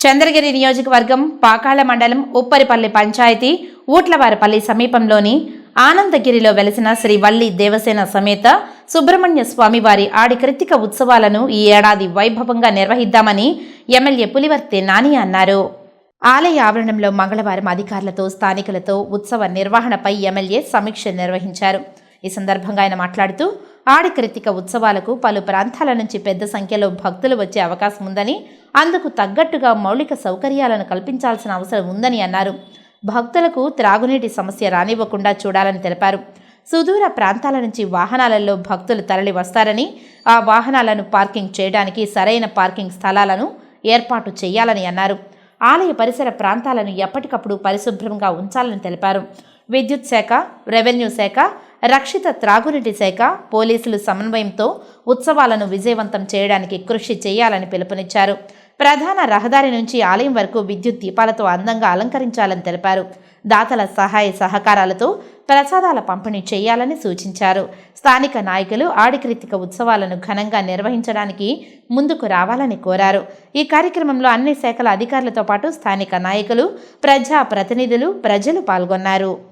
చంద్రగిరి నియోజకవర్గం పాకాళ మండలం ఉప్పరిపల్లి పంచాయతీ ఊట్లవారపల్లి సమీపంలోని ఆనందగిరిలో వెలసిన శ్రీ వల్లి దేవసేన సమేత సుబ్రహ్మణ్య స్వామివారి ఆడి కృతిక ఉత్సవాలను ఈ ఏడాది వైభవంగా నిర్వహిద్దామని ఎమ్మెల్యే పులివర్తి నాని అన్నారు. ఆలయ ఆవరణంలో మంగళవారం అధికారులతో స్థానికులతో ఉత్సవ నిర్వహణపై ఎమ్మెల్యే సమీక్ష నిర్వహించారు. ఈ సందర్భంగా ఆయన మాట్లాడుతూ ఆడి కృతిక ఉత్సవాలకు పలు ప్రాంతాల నుంచి పెద్ద సంఖ్యలో భక్తులు వచ్చే అవకాశం ఉందని అందుకు తగ్గట్టుగా మౌలిక సౌకర్యాలను కల్పించాల్సిన అవసరం ఉందని అన్నారు. భక్తులకు త్రాగునీటి సమస్య రానివ్వకుండా చూడాలని తెలిపారు. సుదూర ప్రాంతాల నుంచి వాహనాలలో భక్తులు తరలి వస్తారని ఆ వాహనాలను పార్కింగ్ చేయడానికి సరైన పార్కింగ్ స్థలాలను ఏర్పాటు చేయాలని అన్నారు. ఆలయ పరిసర ప్రాంతాలను ఎప్పటికప్పుడు పరిశుభ్రంగా ఉంచాలని తెలిపారు. విద్యుత్ శాఖ రెవెన్యూ శాఖ రక్షిత త్రాగునీటి శాఖ పోలీసులు సమన్వయంతో ఉత్సవాలను విజయవంతం చేయడానికి కృషి చేయాలని పిలుపునిచ్చారు. ప్రధాన రహదారి నుంచి ఆలయం వరకు విద్యుత్ దీపాలతో అందంగా అలంకరించాలని తెలిపారు. దాతల సహాయ సహకారాలతో ప్రసాదాల పంపిణీ చేయాలని సూచించారు. స్థానిక నాయకులు ఆడికృతిక ఉత్సవాలను ఘనంగా నిర్వహించడానికి ముందుకు రావాలని కోరారు. ఈ కార్యక్రమంలో అన్ని శాఖల అధికారులతో పాటు స్థానిక నాయకులు ప్రజా ప్రతినిధులు ప్రజలు పాల్గొన్నారు.